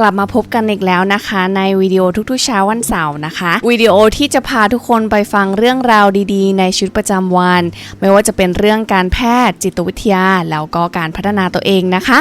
กลับมาพบกันอีกแล้วนะคะ ในวิดีโอทุกๆเช้าวันเสาร์นะคะวิดีโอที่จะพาทุกคนไปฟังเรื่องราวดีๆ ในชีวิตประจำวัน ไม่ว่าจะเป็นเรื่องการแพทย์จิตวิทยา แล้วก็การพัฒนาตัวเองนะคะ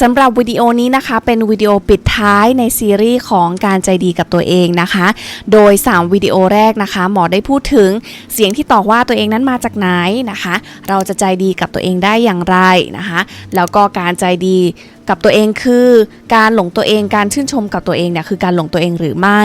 สำหรับวิดีโอนี้นะคะ เป็นวิดีโอปิดท้ายในซีรีส์ของการใจดีกับตัวเองนะคะ โดย 3 วิดีโอแรกนะคะ หมอได้พูดถึงเสียงที่ต่อว่าตัวเองนั้นมาจากไหนนะคะ เราจะใจดีกับตัวเองได้อย่างไรนะคะ แล้วก็การใจดี กับตัวเองคือ การหลงตัวเองการชื่นชมกับตัวเองเนี่ยคือการหลงตัวเองหรือไม่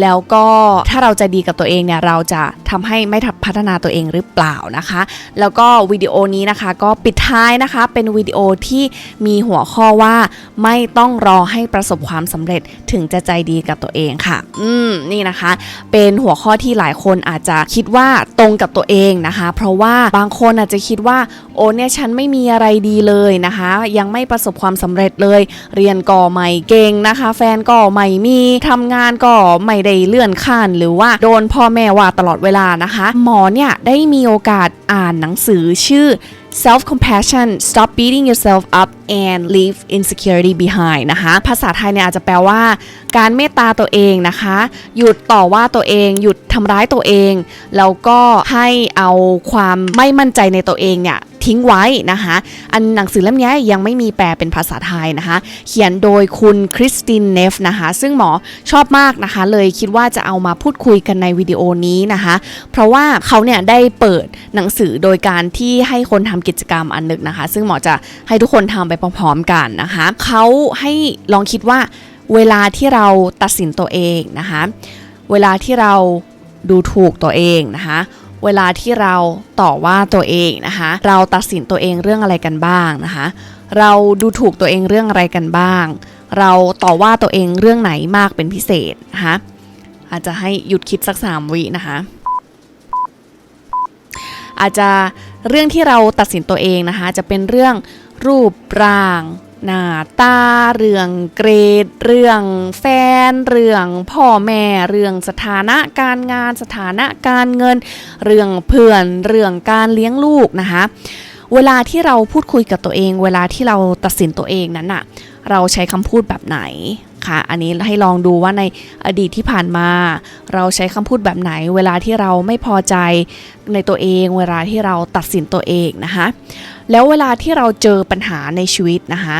แล้วก็ถ้าเราใจดีกับตัวเองเนี่ยเราจะทำให้ไม่พัฒนาตัวเองหรือเปล่านะคะ แล้วก็วิดีโอนี้นะคะ ก็ปิดท้ายนะคะ เป็นวิดีโอที่มีหัวข้อว่าไม่ต้องรอให้ประสบความสำเร็จถึงจะใจดีกับตัวเองค่ะ อืมนี่นะคะ เป็นหัวข้อที่หลายคนอาจจะคิดว่าตรงกับตัวเองนะคะ เพราะว่าบางคนอาจจะคิดว่าโอ้เนี่ยฉันไม่มีอะไรดีเลยนะคะ ยังไม่ประสบความสำเร็จเลย เรียนก็ไม่เก่งนะคะ แฟนก็ไม่มีทำงานก็ไม่ได้เลื่อนขั้นหรือว่าโดนพ่อแม่ว่าตลอดเวลานะคะ หมอเนี่ยได้มีโอกาสอ่านหนังสือชื่อ self compassion stop beating yourself up and leave insecurity behind นะคะ ภาษาไทยเนี่ยอาจจะแปลว่า การเมตตาตัวเองนะคะ หยุดต่อว่าตัวเอง หยุดทำร้ายตัวเอง แล้วก็ให้เอาความไม่มั่นใจในตัวเองเนี่ย ทิ้งไว้นะคะ อันหนังสือเล่มนี้ยังไม่มีแปลเป็นภาษาไทยนะคะ เขียนโดยคุณคริสตินเนฟนะคะ ซึ่งหมอชอบมากนะคะ เลยคิดว่าจะเอามาพูดคุยกันในวิดีโอนี้นะคะ เพราะว่าเขาเนี่ยได้เปิดหนังสือโดยการที่ให้คนทำกิจกรรมอันหนึงนะคะ ซึ่งหมอจะให้ทุกคนทำไปพร้อมๆกันนะคะเขาให้ลองคิดว่าเวลาที่เราตัดสินตัวเองนะคะ เวลาที่เราดูถูกตัวเองนะคะ เวลาที่เราต่อว่าตัวเองนะคะ เราตัดสินตัวเองเรื่องอะไรกันบ้างนะคะ เราดูถูกตัวเองเรื่องอะไรกันบ้าง เราต่อว่าตัวเองเรื่องไหนมากเป็นพิเศษนะคะอาจจะให้หยุดคิดสักสามวินะคะ อาจจะเรื่องที่เราตัดสินตัวเองนะคะ จะเป็นเรื่องรูปร่าง หน้าตาเรื่องเกรด เรื่องแฟน เรื่องพ่อแม่ เรื่องสถานะการงาน สถานะการเงิน เรื่องเพื่อน เรื่องการเลี้ยงลูกนะคะ เวลาที่เราพูดคุยกับตัวเอง เวลาที่เราตัดสินตัวเองนั้นอะ เราใช้คำพูดแบบไหนค่ะ อันนี้ให้ลองดูว่าในอดีตที่ผ่านมา เราใช้คำพูดแบบไหน เวลาที่เราไม่พอใจในตัวเอง เวลาที่เราตัดสินตัวเองนะคะแล้วเวลาที่เราเจอปัญหาในชีวิตนะคะ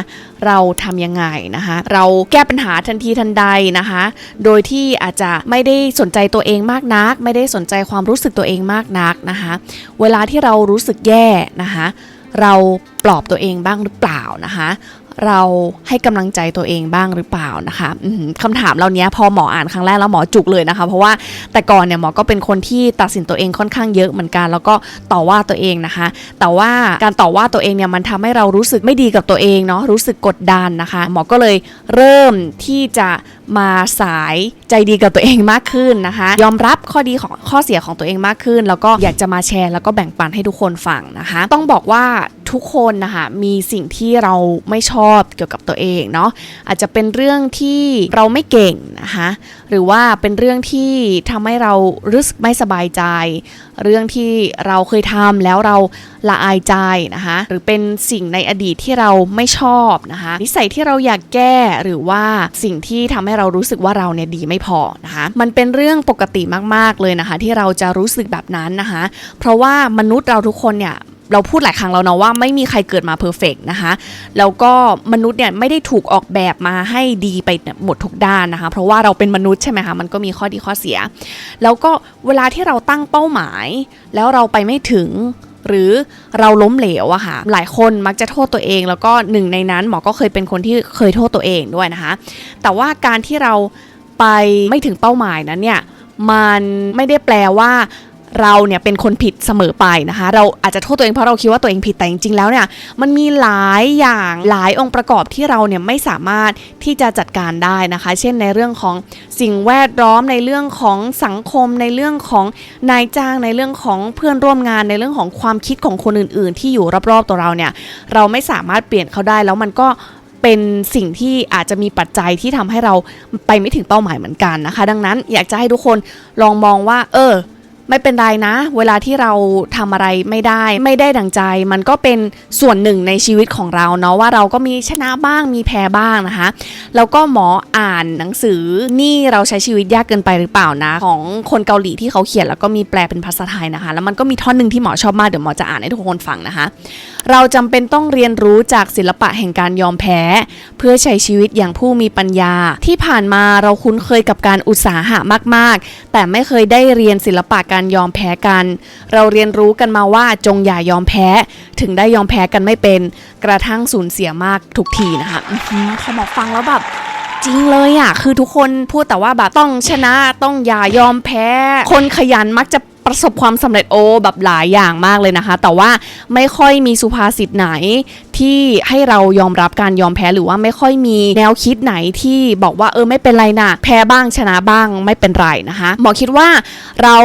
เราทำยังไงนะคะเราแก้ปัญหาทันทีทันใดนะคะโดยที่อาจจะไม่ได้สนใจตัวเองมากนัก ไม่ได้สนใจความรู้สึกตัวเองมากนักนะคะเวลาที่เรารู้สึกแย่นะคะเราปลอบตัวเองบ้างหรือเปล่านะคะ เราให้กำลังใจตัวเองบ้างหรือเปล่านะคะอือหือคำถามเหล่านี้พอหมออ่านครั้งแรกแล้วหมอจุกเลยนะคะ เพราะว่าแต่ก่อนเนี่ยหมอก็เป็นคนที่ตัดสินตัวเองค่อนข้างเยอะเหมือนกัน แล้วก็ต่อว่าตัวเองนะคะ แต่ว่าการต่อว่าตัวเองเนี่ยมันทำให้เรารู้สึกไม่ดีกับตัวเองเนาะรู้สึกกดดันนะคะ หมอก็เลยเริ่มที่จะมาสายใจดีกับตัวเองมากขึ้นนะคะ ยอมรับข้อดีของข้อเสียของตัวเองมากขึ้น แล้วก็อยากจะมาแชร์ แล้วก็แบ่งปันให้ทุกคนฟังนะคะ ต้องบอกว่า ทุกคนนะคะมีสิ่งที่เราไม่ชอบเกี่ยวกับตัวเองเนาะอาจจะเป็นเรื่องที่เราไม่เก่งนะคะหรือว่าเป็นเรื่องที่ทำให้เรารู้สึกไม่สบายใจ เรื่องที่เราเคยทำแล้วเราละอายใจนะคะหรือเป็นสิ่งในอดีตที่เราไม่ชอบนะคะนิสัยที่เราอยากแก้หรือว่าสิ่งที่ทำให้เรารู้สึกว่าเราเนี่ยดีไม่พอนะคะมันเป็นเรื่องปกติมากๆเลยนะคะที่เราจะรู้สึกแบบนั้นนะคะเพราะว่ามนุษย์เราทุกคนเนี่ย เราพูดหลายครั้งแล้วเนาะว่าไม่มีใครเกิดมาเพอร์เฟกนะคะแล้วก็มนุษย์เนี่ยไม่ได้ถูกออกแบบมาให้ดีไปหมดทุกด้านนะคะ เพราะว่าเราเป็นมนุษย์ใช่ไหมคะมันก็มีข้อดีข้อเสีย แล้วก็เวลาที่เราตั้งเป้าหมาย แล้วเราไปไม่ถึงหรือเราล้มเหลวอะค่ะ หลายคนมักจะโทษตัวเอง แล้วก็หนึ่งในนั้นหมอก็เคยเป็นคนที่เคยโทษตัวเองด้วยนะคะ แต่ว่าการที่เราไปไม่ถึงเป้าหมายนั้นเนี่ย มันไม่ได้แปลว่า เราเนี่ยเป็นคนผิดเสมอไปนะคะ เราอาจจะโทษตัวเองเพราะเราคิดว่าตัวเองผิดแต่จริงๆแล้วเนี่ยมันมีหลายอย่างหลายองค์ประกอบที่เราเนี่ยไม่สามารถที่จะจัดการได้นะคะ เช่นในเรื่องของสิ่งแวดล้อมในเรื่องของสังคม ในเรื่องของนายจ้างในเรื่องของเพื่อนร่วมงานในเรื่องของความคิดของคนอื่น ๆ ที่อยู่รอบๆตัวเราเนี่ยเราไม่สามารถเปลี่ยนเขาได้แล้วมันก็เป็นสิ่งที่อาจจะมีปัจจัยที่ทำให้เราไปไม่ถึงเป้าหมายเหมือนกันนะคะ ดังนั้นอยากจะให้ทุกคนลองมองว่า เออ ไม่เป็นไรนะ เวลาที่เราทำอะไรไม่ได้ ไม่ได้ดังใจ มันก็เป็นส่วนหนึ่งในชีวิตของเราเนาะว่าเราก็มีชนะบ้างมีแพ้บ้างนะคะแล้วก็หมออ่านหนังสือนี่เราใช้ชีวิตยากเกินไปหรือเปล่านะ ของคนเกาหลีที่เขาเขียนแล้วก็มีแปลเป็นภาษาไทยนะคะ แล้วมันก็มีท่อนหนึ่งที่หมอชอบมากเดี๋ยวหมอจะอ่านให้ทุกคนฟังนะคะ เราจำเป็นต้องเรียนรู้จากศิลปะแห่งการยอมแพ้ เพื่อใช้ชีวิตอย่างผู้มีปัญญา ที่ผ่านมาเราคุ้นเคยกับการอุตสาหะมาก ๆ แต่ไม่เคยได้เรียนศิลปะการยอมแพ้กัน เราเรียนรู้กันมาว่าจงอย่ายอมแพ้ ถึงได้ยอมแพ้กันไม่เป็น กระทั่งสูญเสียมากทุกทีนะคะพอหมอฟังแล้วแบบจริงเลยอะคือทุกคนพูดแต่ว่าแบบต้องชนะต้องอย่ายอมแพ้ คนขยันมักจะประสบความสำเร็จโอแบบหลายอย่างมากเลยนะคะ แต่ว่าไม่ค่อยมีสุภาษิตไหน ที่ให้เรายอมรับการยอมแพ้หรือว่าไม่ค่อยมีแนวคิดไหนที่บอกว่าเออไม่เป็นไรนะแพ้บ้างชนะบ้างไม่เป็นไรนะคะหมอคิดว่าเรา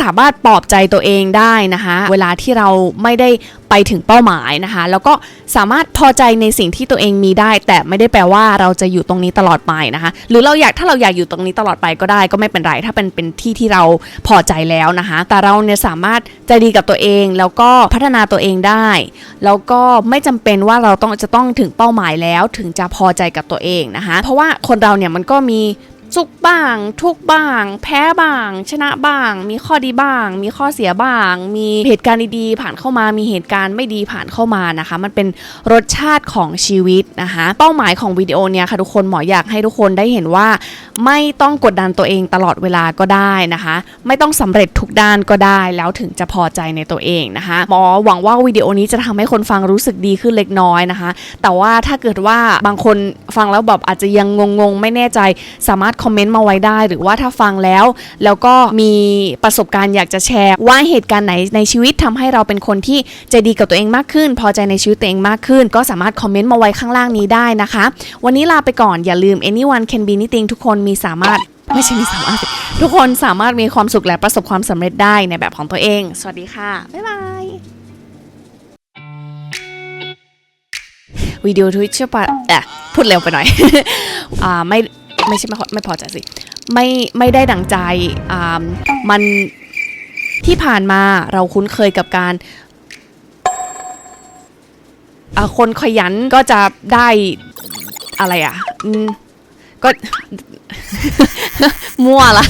สามารถปลอบใจตัวเองได้นะคะเวลาที่เราไม่ได้ไปถึงเป้าหมายนะคะ แล้วก็สามารถพอใจในสิ่งที่ตัวเองมีได้ แต่ไม่ได้แปลว่าเราจะอยู่ตรงนี้ตลอดไปนะคะ หรือเราอยากถ้าเราอยากอยู่ตรงนี้ตลอดไปก็ได้ก็ไม่เป็นไร ถ้าเป็นเป็นที่ที่เราพอใจแล้วนะคะ แต่เราเนี่ยสามารถใจดีกับตัวเอง แล้วก็พัฒนาตัวเองได้ แล้วก็ไม่จำเป็นว่าเราต้องจะต้องถึงเป้าหมายแล้วถึงจะพอใจกับตัวเองนะคะ เพราะว่าคนเราเนี่ยมันก็มี สุขบ้าง ทุกบ้าง แพ้บ้าง ชนะบ้าง มีข้อดีบ้าง มีข้อเสียบ้าง มีเหตุการณ์ดีๆผ่านเข้ามา มีเหตุการณ์ไม่ดีผ่านเข้ามานะคะ มันเป็นรสชาติของชีวิตนะคะ เป้าหมายของวิดีโอเนี้ยค่ะทุกคนหมออยากให้ทุกคนได้เห็นว่า ไม่ต้องกดดันตัวเองตลอดเวลาก็ได้นะคะ ไม่ต้องสำเร็จทุกด้านก็ได้แล้วถึงจะพอใจในตัวเองนะคะหมอหวังว่าวิดีโอนี้จะทำให้คนฟังรู้สึกดีขึ้นเล็กน้อยนะคะ แต่ว่าถ้าเกิดว่าบางคนฟังแล้วแบบอาจจะยังงงๆ ไม่แน่ใจสามารถคอมเมนต์มาไว้ได้ หรือว่าถ้าฟังแล้ว แล้วก็มีประสบการณ์อยากจะแชร์ ว่าเหตุการณ์ไหนในชีวิตทำให้เราเป็นคนที่ใจดีกับตัวเองมากขึ้น พอใจในชีวิตตัวเองมากขึ้น ก็สามารถคอมเมนต์มาไว้ข้างล่างนี้ได้นะคะ วันนี้ลาไปก่อนอย่าลืม anyone can be anything ทุกคนมีสามารถไม่ใช่มีสามารถ ทุกคนสามารถมีความสุขและประสบความสำเร็จได้ในแบบของตัวเอง สวัสดีค่ะ บ๊ายบายวิดีโอทวิตเชอร์ปะเอะพูดเร็วไปหน่อย อ่าไม่ ไม่ใช่ไม่พอไม่พอใจสิไม่ไม่ได้ดังใจอ่ามันที่ผ่านมาเราคุ้นเคยกับการคนขยันก็จะได้อะไรอะก็มั่วละ